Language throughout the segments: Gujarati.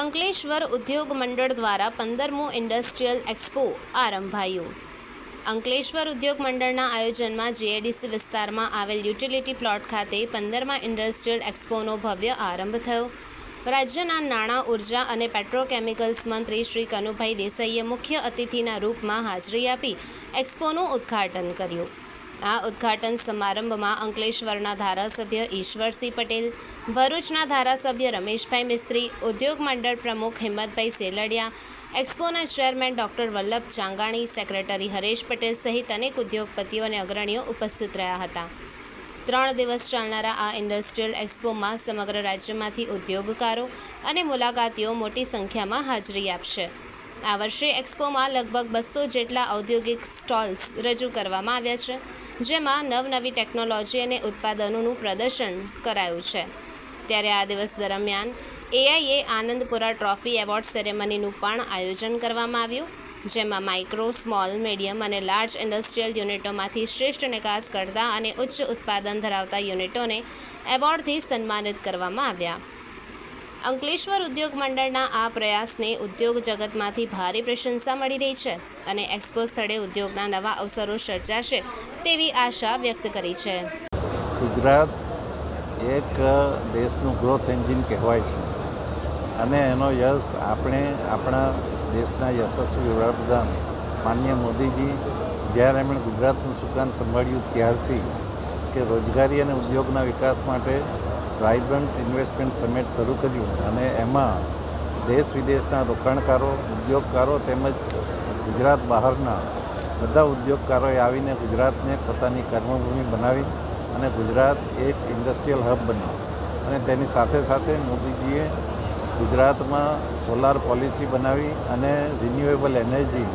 અંકલેશ્વર ઉદ્યોગ મંડળ દ્વારા પંદરમું ઇન્ડસ્ટ્રીયલ એક્સપો આરંભાયું. અંકલેશ્વર ઉદ્યોગ મંડળના આયોજનમાં જીએડીસી વિસ્તારમાં આવેલ યુટિલિટી પ્લોટ ખાતે પંદરમા ઇન્ડસ્ટ્રીયલ એક્સપોનો ભવ્ય આરંભ થયો. રાજ્યના નાણાં, ઊર્જા અને પેટ્રોકેમિકલ્સ મંત્રી શ્રી કનુભાઈ દેસાઈએ મુખ્ય અતિથિના રૂપમાં હાજરી આપી એક્સપોનું ઉદ્ઘાટન કર્યું. આ ઉદ્ઘાટન સમારંભમાં અંકલેશ્વરના ધારાસભ્ય ઈશ્વરસિંહ પટેલ, ભરૂચના ધારાસભ્ય રમેશભાઈ મિસ્ત્રી, ઉદ્યોગ મંડળ પ્રમુખ Himmatbhai Seldiya, એક્સપોના chairman doctor Vallabh Changani, secretary Haresh Patel સહિત અનેક ઉદ્યોગપતિઓ અને અગ્રણીઓ ઉપસ્થિત રહ્યા હતા. ત્રણ દિવસ ચાલનારા આ ઇન્ડસ્ટ્રીયલ એક્સપોમાં સમગ્ર રાજ્યમાંથી ઉદ્યોગકારો અને મુલાકાતીઓ મોટી સંખ્યામાં હાજરી આપશે. આ વર્ષે એક્સપોમાં લગભગ બસો જેટલા ઔદ્યોગિક સ્ટોલ્સ રજૂ કરવામાં આવ્યા છે. જેમાં નવનવી ટેકનોલોજી અને ઉત્પાદનોનું પ્રદર્શન કરાયું છે. ત્યારે આ દિવસ દરમિયાન એઆઈએ આનંદપુરા ટ્રોફી એવોર્ડ સેરેમનીનું પણ આયોજન કરવામાં આવ્યું, જેમાં માઇક્રો, સ્મોલ, મીડિયમ અને લાર્જ ઇન્ડસ્ટ્રીયલ યુનિટોમાંથી શ્રેષ્ઠ નિકાસ કરતા અને ઉચ્ચ ઉત્પાદન ધરાવતા યુનિટોને એવોર્ડથી સન્માનિત કરવામાં આવ્યા. અંકલેશ્વર ઉદ્યોગ મંડળના આ પ્રયાસને ઉદ્યોગ જગતમાંથી ભારે પ્રશંસા મળી રહી છે અને એક્સપો સ્થળે ઉદ્યોગના નવા અવસરો સર્જાશે તેવી આશા વ્યક્ત કરી છે. ગુજરાત એક દેશનું ગ્રોથ એન્જિન કહેવાય છે. અને એનો યશ આપણે આપણા દેશના યશસ્વી વડાપ્રધાન માન્ય મોદીજી જ્યારે એમણે ગુજરાતનું સુકાન સંભાળ્યું ત્યારથી કે રોજગારી અને ઉદ્યોગના વિકાસ માટે વાઇબ્રન્ટ ઇન્વેસ્ટમેન્ટ સમિટ શરૂ કર્યું અને એમાં દેશ વિદેશના રોકાણકારો, ઉદ્યોગકારો તેમજ ગુજરાત બહારના બધા ઉદ્યોગકારોએ આવીને ગુજરાતને પોતાની કર્મભૂમિ બનાવી અને ગુજરાત એક ઇન્ડસ્ટ્રીયલ હબ બન્યું. અને તેની સાથે સાથે મોદીજીએ ગુજરાતમાં સોલાર પોલિસી બનાવી અને રિન્યુએબલ એનર્જી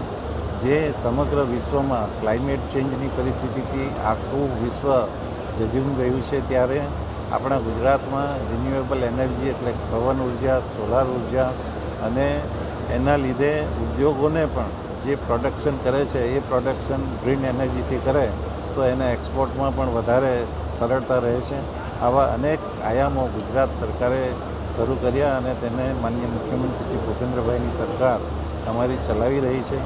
જે સમગ્ર વિશ્વમાં ક્લાઇમેટ ચેન્જની પરિસ્થિતિથી આખું વિશ્વ જજુમ ગયું છે ત્યારે આપણા ગુજરાતમાં રિન્યુએબલ એનર્જી એટલે પવન ઊર્જા સોલાર ઊર્જા અને એના લીધે ઉદ્યોગોને પણ જે પ્રોડક્શન કરે છે, એ પ્રોડક્શન ગ્રીન એનર્જીથી કરે, તો એને એક્સપોર્ટમાં પણ વધારે સરળતા રહે છે. આવા અનેક આયામો ગુજરાત સરકારે શરૂ કર્યા અને તેને માન્ય મુખ્યમંત્રી શ્રી ભૂપેન્દ્રભાઈની સરકાર અમારી ચલાવી રહી છે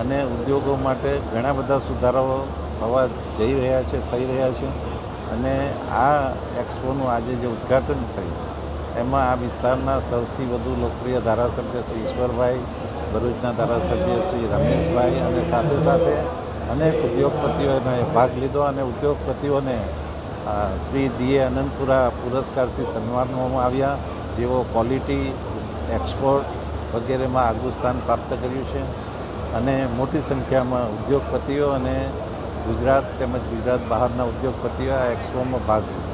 અને ઉદ્યોગો માટે ઘણા બધા સુધારાઓ થવા જઈ રહ્યા છે, થઈ રહ્યા છે. અને આ એક્સપોનું આજે જે ઉદ્ઘાટન થયું, એમાં આ વિસ્તારના સૌથી વધુ લોકપ્રિય ધારાસભ્ય શ્રી ઈશ્વરભાઈ, ભરૂચના ધારાસભ્ય શ્રી રમેશભાઈ અને સાથે સાથે અનેક ઉદ્યોગપતિઓને ભાગ લીધો અને ઉદ્યોગપતિઓને શ્રી શ્રી ડીએ અનંતપુરા પુરસ્કારથી સન્માનવામાં આવ્યા, જેઓ ક્વોલિટી, એક્સપોર્ટ વગેરેમાં આગવું સ્થાન પ્રાપ્ત કર્યું છે. અને મોટી સંખ્યામાં ઉદ્યોગપતિઓ અને ગુજરાત તેમજ ગુજરાત બહારના ઉદ્યોગપતિઓ આ એક્સપોમાં ભાગ લીધો.